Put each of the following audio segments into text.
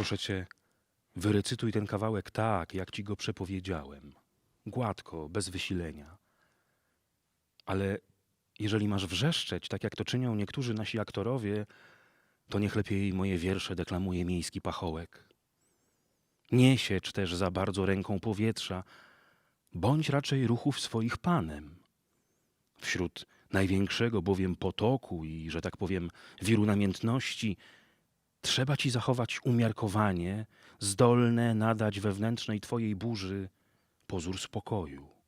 Proszę cię, wyrecytuj ten kawałek tak, jak ci go przepowiedziałem. Gładko, bez wysilenia. Ale jeżeli masz wrzeszczeć, tak jak to czynią niektórzy nasi aktorowie, to niech lepiej moje wiersze deklamuje miejski pachołek. Nie siecz też za bardzo ręką powietrza, bądź raczej ruchów swoich panem. Wśród największego bowiem potoku i, że tak powiem, wiru namiętności, trzeba ci zachować umiarkowanie, zdolne nadać wewnętrznej twojej burzy pozór spokoju.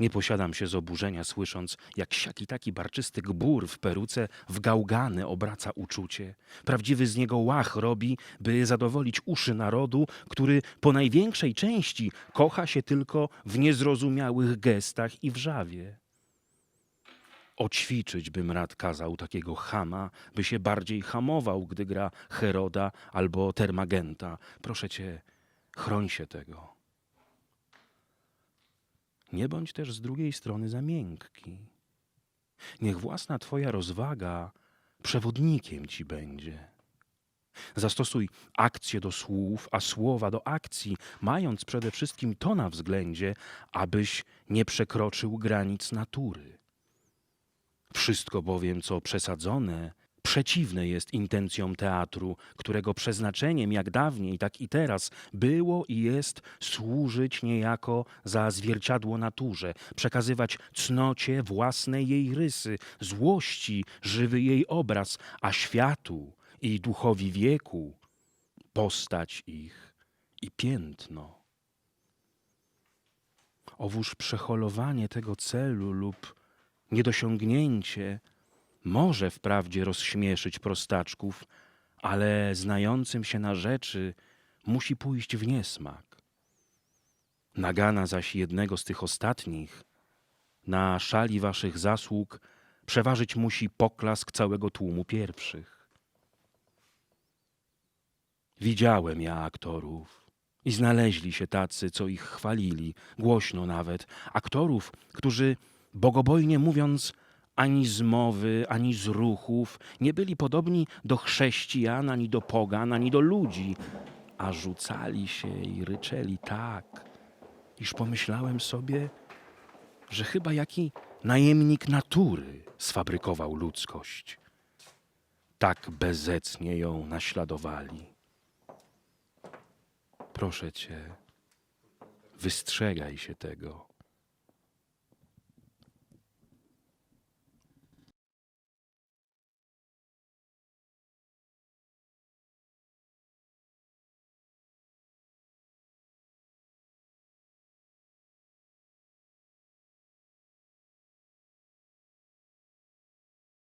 Nie posiadam się z oburzenia, słysząc, jak siaki taki barczysty gbur w peruce w gałgany obraca uczucie. Prawdziwy z niego łach robi, by zadowolić uszy narodu, który po największej części kocha się tylko w niezrozumiałych gestach i wrzawie. Oćwiczyć bym rad kazał takiego chama, by się bardziej hamował, gdy gra Heroda albo Termagenta. Proszę cię, chroń się tego. Nie bądź też z drugiej strony za miękki. Niech własna twoja rozwaga przewodnikiem ci będzie. Zastosuj akcje do słów, a słowa do akcji, mając przede wszystkim to na względzie, abyś nie przekroczył granic natury. Wszystko bowiem, co przesadzone, przeciwne jest intencjom teatru, którego przeznaczeniem, jak dawniej, tak i teraz, było i jest służyć niejako za zwierciadło naturze, przekazywać cnocie własne jej rysy, złości żywy jej obraz, a światu i duchowi wieku postać ich i piętno. Owóż przeholowanie tego celu lub niedosiągnięcie może wprawdzie rozśmieszyć prostaczków, ale znającym się na rzeczy musi pójść w niesmak. Nagana zaś jednego z tych ostatnich, na szali waszych zasług przeważyć musi poklask całego tłumu pierwszych. Widziałem ja aktorów i znaleźli się tacy, co ich chwalili, głośno nawet, aktorów, którzy bogobojnie mówiąc, ani z mowy, ani z ruchów nie byli podobni do chrześcijan, ani do pogan, ani do ludzi, a rzucali się i ryczeli tak, iż pomyślałem sobie, że chyba jaki najemnik natury sfabrykował ludzkość. Tak bezecnie ją naśladowali. Proszę cię, wystrzegaj się tego.